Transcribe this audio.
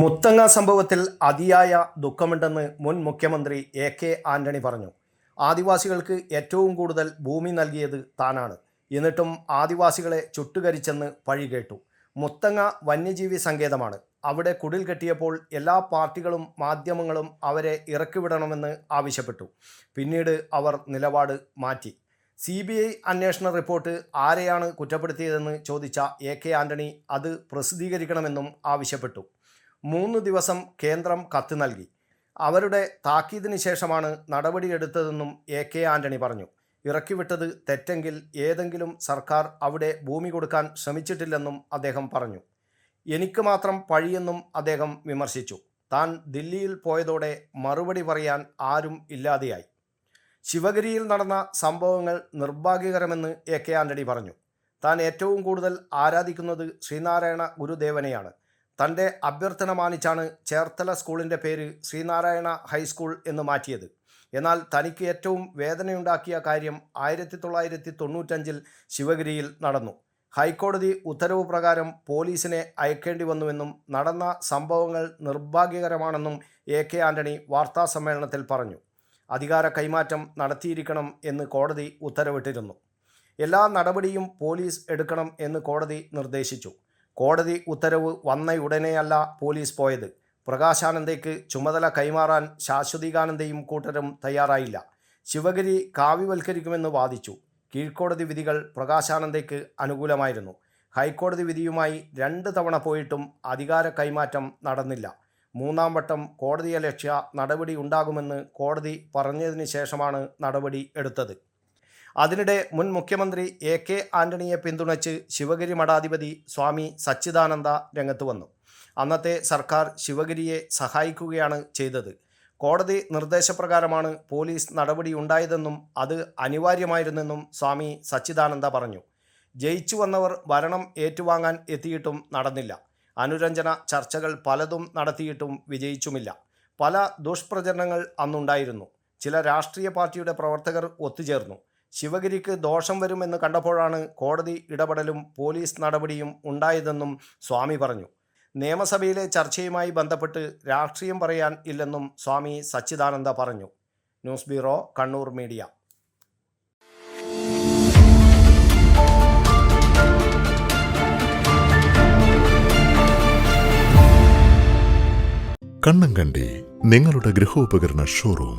മുത്തങ്ങ സംഭവത്തിൽ അതിയായ ദുഃഖമുണ്ടെന്ന് മുൻ മുഖ്യമന്ത്രി എ കെ ആന്റണി പറഞ്ഞു. ആദിവാസികൾക്ക് ഏറ്റവും കൂടുതൽ ഭൂമി നൽകിയത് താനാണ്. എന്നിട്ടും ആദിവാസികളെ ചുട്ടുകരിച്ചെന്ന് പഴി കേട്ടു. മുത്തങ്ങ വന്യജീവി സങ്കേതമാണ്. അവിടെ കുടിൽ കെട്ടിയപ്പോൾ എല്ലാ പാർട്ടികളും മാധ്യമങ്ങളും അവരെ ഇറക്കിവിടണമെന്ന് ആവശ്യപ്പെട്ടു. പിന്നീട് അവർ നിലപാട് മാറ്റി. സി ബി ഐ അന്വേഷണ റിപ്പോർട്ട് ആരെയാണ് കുറ്റപ്പെടുത്തിയതെന്ന് ചോദിച്ച എ കെ ആന്റണി അത് പ്രസിദ്ധീകരിക്കണമെന്നും ആവശ്യപ്പെട്ടു. മൂന്ന് ദിവസം കേന്ദ്രം കത്ത് നൽകി. അവരുടെ താക്കീതിന് ശേഷമാണ് നടപടിയെടുത്തതെന്നും എ കെ ആന്റണി പറഞ്ഞു. ഇറക്കിവിട്ടത് തെറ്റെങ്കിൽ ഏതെങ്കിലും സർക്കാർ അവിടെ ഭൂമി കൊടുക്കാൻ ശ്രമിച്ചിട്ടില്ലെന്നും അദ്ദേഹം പറഞ്ഞു. എനിക്ക് മാത്രം പഴിയെന്നും അദ്ദേഹം വിമർശിച്ചു. താൻ ദില്ലിയിൽ പോയതോടെ മറുപടി പറയാൻ ആരും ഇല്ലാതെയായി. ശിവഗിരിയിൽ നടന്ന സംഭവങ്ങൾ നിർഭാഗ്യകരമെന്ന് എ കെ ആന്റണി പറഞ്ഞു. താൻ ഏറ്റവും കൂടുതൽ ആരാധിക്കുന്നത് ശ്രീനാരായണ ഗുരുദേവനെയാണ്. തന്റെ അഭ്യർത്ഥന മാനിച്ചാണ് ചേർത്തല സ്കൂളിന്റെ പേര് ശ്രീനാരായണ ഹൈസ്കൂൾ എന്ന് മാറ്റിയത്. എന്നാൽ തനിക്ക് ഏറ്റവും വേദനയുണ്ടാക്കിയ കാര്യം ആയിരത്തി തൊള്ളായിരത്തി തൊണ്ണൂറ്റഞ്ചിൽ ശിവഗിരിയിൽ നടന്നു. ഹൈക്കോടതി ഉത്തരവ് പ്രകാരം പോലീസിനെ അയക്കേണ്ടി വന്നുവെന്നും നടന്ന സംഭവങ്ങൾ നിർഭാഗ്യകരമാണെന്നും എ കെ ആന്റണി വാർത്താസമ്മേളനത്തിൽ പറഞ്ഞു. അധികാര കൈമാറ്റം നടത്തിയിരിക്കണം എന്ന് കോടതി ഉത്തരവിട്ടിരുന്നു. എല്ലാ നടപടിയും പോലീസ് എടുക്കണം എന്ന് കോടതി നിർദ്ദേശിച്ചു. കോടതി ഉത്തരവ് വന്ന വന്നയുടനെയല്ല പോലീസ് പോയത്. പ്രകാശാനന്ദയ്ക്ക് ചുമതല കൈമാറാൻ ശാശ്വതികാനന്ദയും കൂട്ടരും തയ്യാറായില്ല. ശിവഗിരി കാവ്യവൽക്കരിക്കുമെന്ന് വാദിച്ചു. കീഴ്ക്കോടതി വിധികൾ പ്രകാശാനന്ദയ്ക്ക് അനുകൂലമായിരുന്നു. ഹൈക്കോടതി വിധിയുമായി രണ്ട് തവണ പോയിട്ടും അധികാര കൈമാറ്റം നടന്നില്ല. മൂന്നാം വട്ടം കോടതിയലക്ഷ്യ നടപടി ഉണ്ടാകുമെന്ന് കോടതി പറഞ്ഞതിന് ശേഷമാണ് നടപടി എടുത്തത്. അതിനിടെ മുൻ മുഖ്യമന്ത്രി എ കെ ആന്റണിയെ പിന്തുണച്ച് ശിവഗിരി മഠാധിപതി സ്വാമി സച്ചിദാനന്ദ രംഗത്ത് വന്നു. അന്നത്തെ സർക്കാർ ശിവഗിരിയെ സഹായിക്കുകയാണ് ചെയ്തത്. കോടതി നിർദ്ദേശപ്രകാരമാണ് പോലീസ് നടപടി ഉണ്ടായതെന്നും അത് അനിവാര്യമായിരുന്നെന്നും സ്വാമി സച്ചിദാനന്ദ പറഞ്ഞു. ജയിച്ചു വന്നവർ ഭരണം ഏറ്റുവാങ്ങാൻ എത്തിയിട്ടും നടന്നില്ല. അനുരഞ്ജന ചർച്ചകൾ പലതും നടത്തിയിട്ടും വിജയിച്ചുമില്ല. പല ദുഷ്പ്രചരണങ്ങൾ അന്നുണ്ടായിരുന്നു. ചില രാഷ്ട്രീയ പാർട്ടിയുടെ പ്രവർത്തകർ ഒത്തുചേർന്നു. ശിവഗിരിക്ക് ദോഷം വരുമെന്ന് കണ്ടപ്പോഴാണ് കോടതി ഇടപെടലും പോലീസ് നടപടിയും ഉണ്ടായതെന്നും സ്വാമി പറഞ്ഞു. നിയമസഭയിലെ ചർച്ചയുമായി ബന്ധപ്പെട്ട് രാഷ്ട്രീയം പറയാൻ ഇല്ലെന്നും സ്വാമി സച്ചിദാനന്ദ പറഞ്ഞു. News bureau Kannur media. Kannankandi നിങ്ങളുടെ ഗൃഹോപകരണ ഷോറൂം